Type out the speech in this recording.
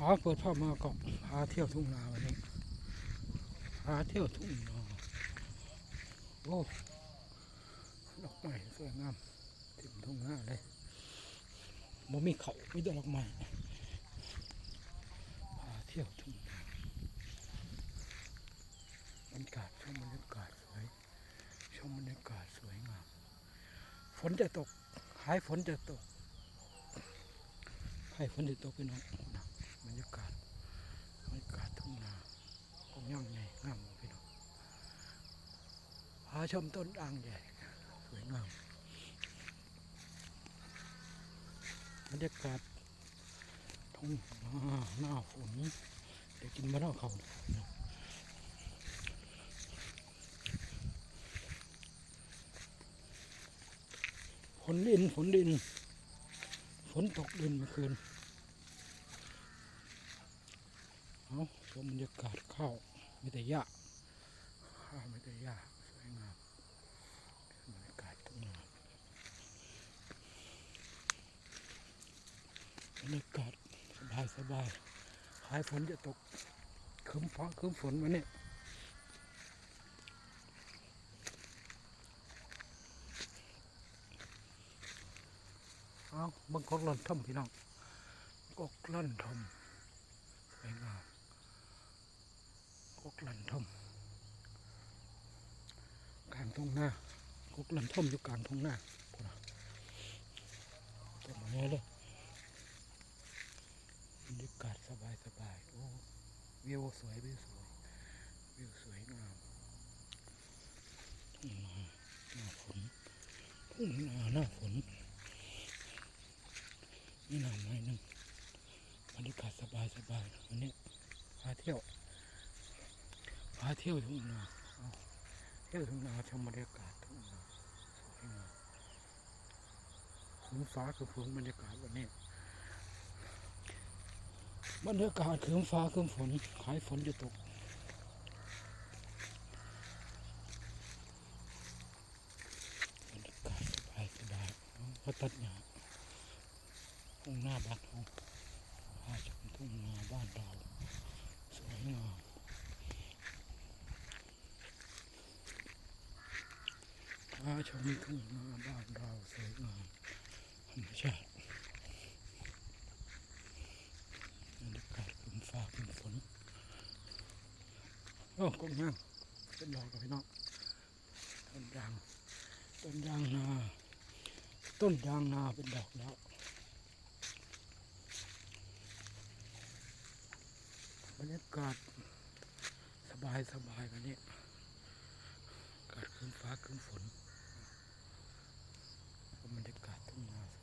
อ๋อเปิดภาพมาก็พาเที่ยวทุ่งนาวันนี้พาเที่ยวทุ่งนาโอ้ดอกไม้สวยงามเต็มทุ่งนาเลยบ่มีเขาไมีแต่ดอกไม้พาเที่ยวทุ่งนาบรรยากาศชมบรรยากาศสวยชมบรรยากาศสวยงามฝนจะตกหายฝนจะตกให้ฝนจะตกพี่น้องน บรรยากาศบรรยากาศทุ่งนาคงย่างใหญ่งามพี่น้องพาชมต้นอ่างใหญ่สวยงามบรรยากาศทุ่งนาหน้าฝนเดี๋ยวกินมะนาวเขานะฝนดินฝนดิน ฝนตกดินเมื่อคืน เอาชมบรรยากาศเข้าไมีแต่หญ้าข้าวมีแต่หญ้าสวยงามบรรยากาศทุ่งนาบรรยากาศสบายสบายหายฝนจะตกคืมฟ้าคืมฝนมาเนี่ยเอาบางคนหล่นทมพี่น้องกอกล่นทมสวยงาม กกลันทมกลางทุ่งนากกลันทมอยู่กลางทุ่งนาพุ่นน่ะต้นไม้เลยบรรยากาศสบายสบายโอ้วิวสวยวิวสวยวิวสวยงามทุ่งนาหน้าฝนทุ่งนาหน้าฝนนี่หน้ำไม้หนึ่งบรรยากาศสบายสบายวันนี้พาเที่ยว พาเที่ยวทุ่งนาเที่ยวทุ่งนาชมบรรยากาศทุ่งนาสวยงามฝนฟ้าคือฝนบรรยากาศวันนี้บรรยากาศคืนฟ้าคืนฝนขายฝนจะตกบรรยากาศสบายสบายเขาตัดหญ้าทุ่งหน้าบ้านเราพาชมทุ่งนาบ้านเราสวยงามาชมทุ่งนาบ้านเราสวยงามธรรมชาติบรรยากาศฝนฟ้าฝนฝนโอ้กงย่างเป็นดอกกับพี่น้องต้นยางต้นยางนาต้นยางนาเป็นดอกแล้วบรรยากาศสบายสบายกันนี้อากาศครึ้มฟ้าครึ้มฝน Nice.